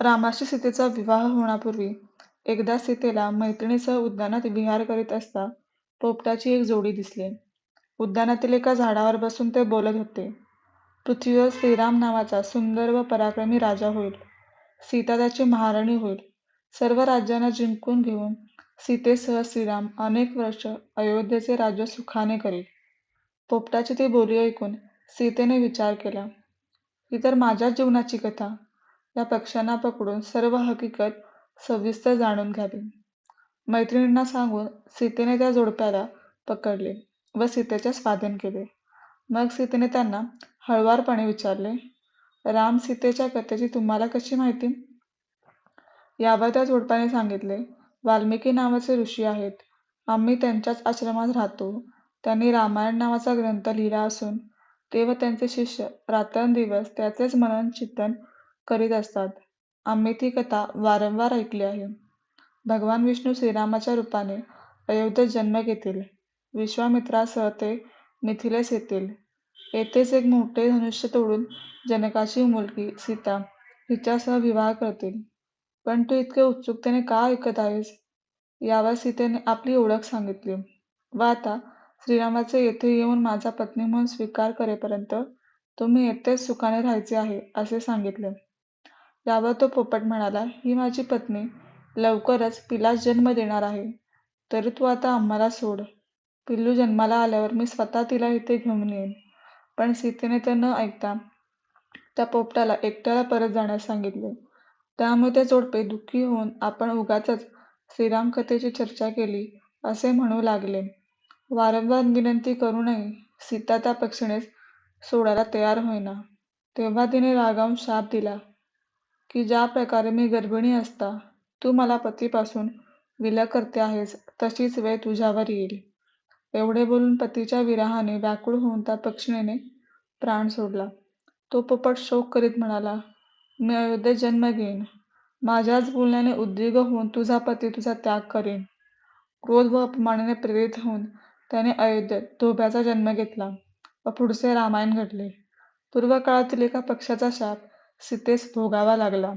रामाशी सीतेचा विवाह होण्यापूर्वी एकदा सीतेला मैत्रिणीसह उद्यानात विहार करीत असता पोपटाची एक जोडी दिसली. उद्यानातील एका झाडावर बसून ते बोलत होते. पृथ्वीवर श्रीराम नावाचा सुंदर व पराक्रमी राजा होईल. सीता त्याची महाराणी होईल. सर्व राज्यांना जिंकून घेऊन सीतेसह श्रीराम अनेक वर्ष अयोध्येचे राज्य सुखाने करील. पोपटाची ती बोली ऐकून सीतेने विचार केला, ही तर माझ्याच जीवनाची कथा. या पक्ष्यांना पकडून सर्व हकीकत सविस्तर जाणून घ्यावी. मैत्रिणींना सांगून सीतेने त्या जोडप्याला पकडले व सीतेच्या स्वाधीन केले. मग सीतेने त्यांना हळवारपणे विचारले, राम सीतेच्या कथेची तुम्हाला कशी माहिती? यावर त्या जोडप्याने सांगितले, वाल्मिकी नावाचे ऋषी आहेत. आम्ही त्यांच्याच आश्रमात राहतो. त्यांनी रामायण नावाचा ग्रंथ लिहिला असून ते व त्यांचे शिष्य रात्रंदिवस त्याचेच मनन चिंतन करीत असतात. आम्ही ती कथा वारंवार ऐकली आहे. भगवान विष्णू श्रीरामाच्या रूपाने अयोध्येत जन्म घेतील. विश्वामित्रासह ते मिथिलेस येतील. येथेच एक मोठे धनुष्य तोडून जनकाची मुलगी सीता हिच्यासह विवाह करतील. पण तू इतके उत्सुकतेने का ऐकत आहेस? यावर सीतेने आपली ओळख सांगितली व आता श्रीरामाचे येथे येऊन माझा पत्नी म्हणून स्वीकार करेपर्यंत तुम्ही येथेच सुखाने राहायचे आहे असे सांगितले. यावर तो पोपट म्हणाला, ही माझी पत्नी लवकरच पिलास जन्म देणार आहे. तरी तू आता आम्हाला सोड. पिल्लू जन्माला आल्यावर मी स्वतः तिला इथे घेऊन येईन. पण सीतेने ते न ऐकता त्या पोपटाला एकट्याला परत जाण्यास सांगितले. त्यामुळे ते जोडपे दुःखी होऊन आपण उगाचच श्रीराम कथेची चर्चा केली असे म्हणू लागले. वारंवार विनंती करूनही सीता त्या पक्षीनेच सोडायला तयार होईना. तेव्हा तिने रागावून शाप दिला की ज्या प्रकारे मी गर्भिणी असता तू मला पतीपासून विलग करते आहेस तशीच वेळ तुझ्यावर येईल. एवढे बोलून पतीच्या विरहाने व्याकुळ होऊन त्या पक्षिणीने प्राण सोडला. तो पोपट शोक करीत म्हणाला, मी अयोध्येत जन्म घेईन. माझ्याच बोलण्याने उद्योग होऊन तुझा पती तुझा त्याग करीन. क्रोध व अपमानाने प्रेरित होऊन त्याने अयोध्येत धोब्याचा जन्म घेतला व पुढचे रामायण घडले. पूर्वकाळातील एका पक्षाचा शाप सीतेस भोगावा लागला.